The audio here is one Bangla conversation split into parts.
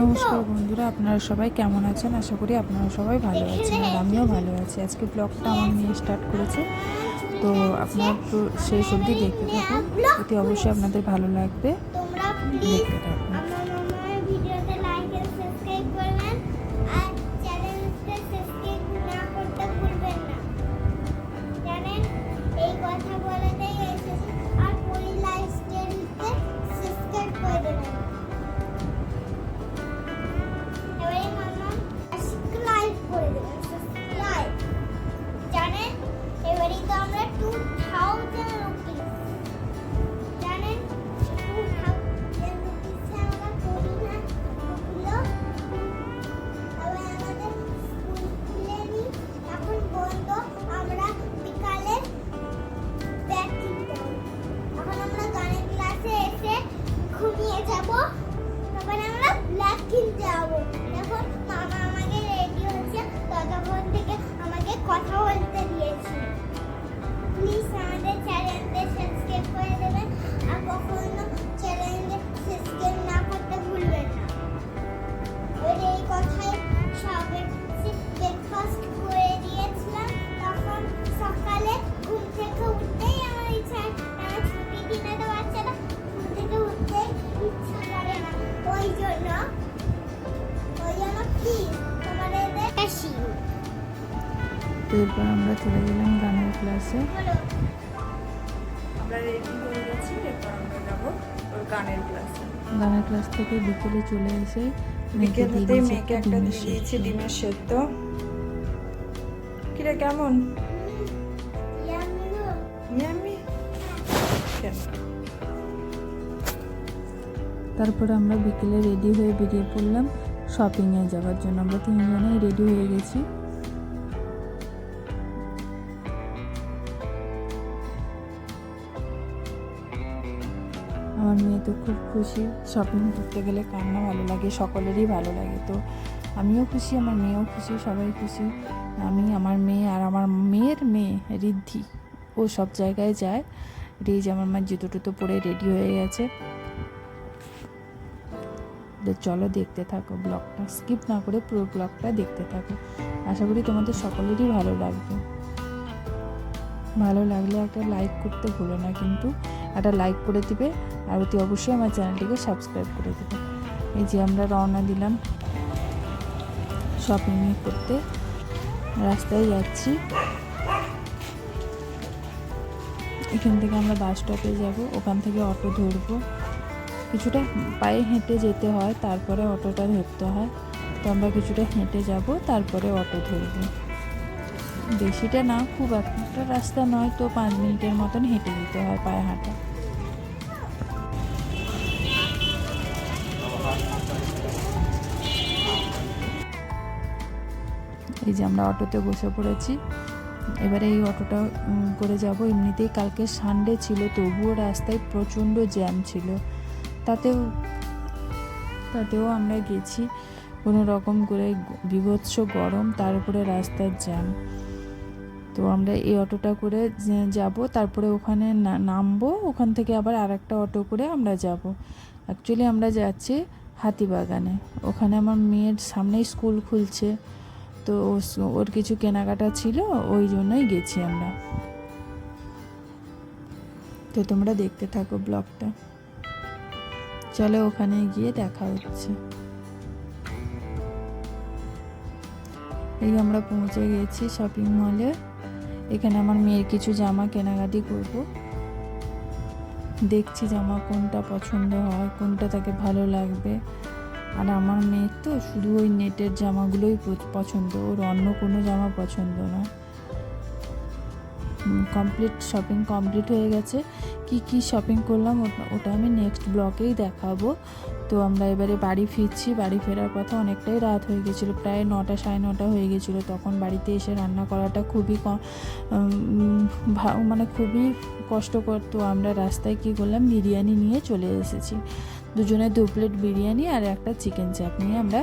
নমস্কার বন্ধুরা, আপনারা সবাই কেমন আছেন? আশা করি আপনারা সবাই ভালো আছেন আর আমিও ভালো আছি। আজকে ব্লগটা আমার নিয়ে স্টার্ট করেছে। তো আপনারা তো শেষ অবধি দেখতে থাকুন। এটি অবশ্যই আপনাদের ভালো লাগবে। দেখতে থাকুন। ভিডিওতে ওই জন্য ওই জন্য প্লিজ তোমাদের বেশি তো এরপর আমরা চলে গেলাম গানের ক্লাসে আমরা রেডি হয়ে গেছি এরপর আমরা যাব ওর গানের ক্লাসে গানের ক্লাস থেকে বিকেলে চলে এসে মেয়েকে দিয়ে মেয়েকে একটা একটা দিয়ে দিয়েছি ডিমের সেদ্ধ। কিরে কেমন? তারপরে আমরা বিকেলে রেডি হয়ে বেরিয়ে পড়লাম শপিংয়ে যাওয়ার জন্য। আমরা তিনজনেই রেডি হয়ে গেছি। আমার মেয়ে তো খুব খুশি। শপিং করতে গেলে কান্না ভালো লাগে, সকলেরই ভালো লাগে। তো আমিও খুশি, আমার মেয়েও খুশি, সবাই খুশি। আমি, আমার মেয়ে আর আমার মেয়ের মেয়ে ঋদ্ধি। ও সব জায়গায় যায়। রিজ আমার মা জুতো টুতো পরে রেডি হয়ে গেছে। চলো দেখতে থাকো ব্লগটা স্কিপ না করে পুরো ব্লগটা দেখতে থাকো। আশা করি তোমাদের সকলেরই ভালো লাগবে। ভালো লাগলে একটা লাইক করতে ভুলো না কিন্তু, একটা লাইক করে দিবে আর অতি অবশ্যই আমার চ্যানেলটিকে সাবস্ক্রাইব করে দেবে। এই যে আমরা রওনা দিলাম শপিং করতে। রাস্তায় যাচ্ছি। এখান থেকে আমরা বাস স্টপে যাব, ওখান থেকে অটো ধরবো। কিছুটা পায়ে হেঁটে যেতে হয়, তারপরে অটোটা ধরতে হয়। তো আমরা কিছুটা হেঁটে যাব, তারপরে অটো ধরবো। বেশিটা না, খুব একটা রাস্তা নয়, তো পাঁচ মিনিটের মতন হেঁটে যেতে হয় পায়ে হাঁটা। এই যে আমরা অটোতে বসে পড়েছি। এবারে এই অটোটা করে যাব। এমনিতেই কালকে সানডে ছিল, তবুও রাস্তায় প্রচণ্ড জ্যাম ছিল। তাতেও তাতেও আমরা গেছি কোনো রকম করে বিভৎস গরম, তার উপরে রাস্তার জ্যাম। তো আমরা এই অটোটা করে যাব, তারপরে ওখানে নামবো, ওখান থেকে আবার আর একটা অটো করে আমরা যাব। অ্যাকচুয়ালি আমরা যাচ্ছি হাতিবাগানে। ওখানে আমার মেয়ের সামনেই স্কুল খুলছে। তো ওর কিছু কেনাকাটা ছিল, ওই জন্যই গেছি আমরা। তো তোমরা দেখতে থাকো ব্লগটা। চলো ওখানে গিয়ে দেখা হচ্ছে। এই আমরা পৌঁছে গেছি শপিং মলে এখানে আমার মেয়ের কিছু জামা কেনাকাটি করব। দেখছি জামা কোনটা পছন্দ হয়, কোনটা তাকে ভালো লাগবে। আর আমার মেয়ের তো শুধু ওই নেটের জামাগুলোই পছন্দ, ওর অন্য কোনো জামা পছন্দ না কমপ্লিট শপিং কমপ্লিট হয়ে গেছে। কি কি শপিং করলাম ওটা আমি নেক্সট ব্লকেই দেখাবো। তো আমরা এবারে বাড়ি ফিরছি, বাড়ি ফেরার কথা অনেকটাই রাত হয়ে গেছিল, প্রায় নটা সাড়ে নটা হয়ে গেছিল। তখন বাড়িতে এসে রান্না করাটা খুবই মানে খুবই কষ্টকর। তো আমরা রাস্তায় কী করলাম, বিরিয়ানি নিয়ে চলে এসেছি। দুজনে দু প্লেট বিরিয়ানি আর একটা চিকেন চাপ নিয়ে আমরা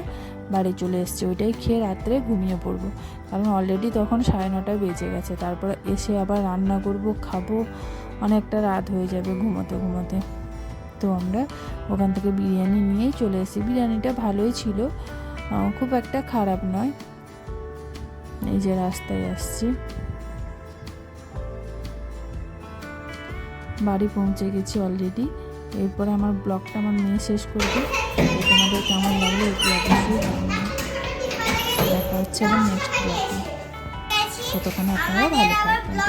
বাড়ি চলে এসেছি, ওইটাই খেয়ে রাত্রে ঘুমিয়ে পড়ব। কারণ অলরেডি তখন সাড়ে নটা বেজে গেছে, তারপর এসে আবার রান্না করব, খাব, অনেকটা রাত হয়ে যাবে ঘুমোতে ঘুমোতে। তো আমরা ওখান থেকে বিরিয়ানি নিয়েই চলে এসেছি। বিরিয়ানিটা ভালোই ছিল খুব একটা খারাপ নয়। এই যে রাস্তায় আসছি। বাড়ি পৌঁছে গেছি অলরেডি এরপরে আমার ব্লগটা আমার মেয়ে শেষ করবে। তোমাদের কেমন লাগল একটু অবশ্যই দেখা হচ্ছে আবার নেক্সট ব্লগে ততক্ষণে আপনারা ভালো থাকবেন।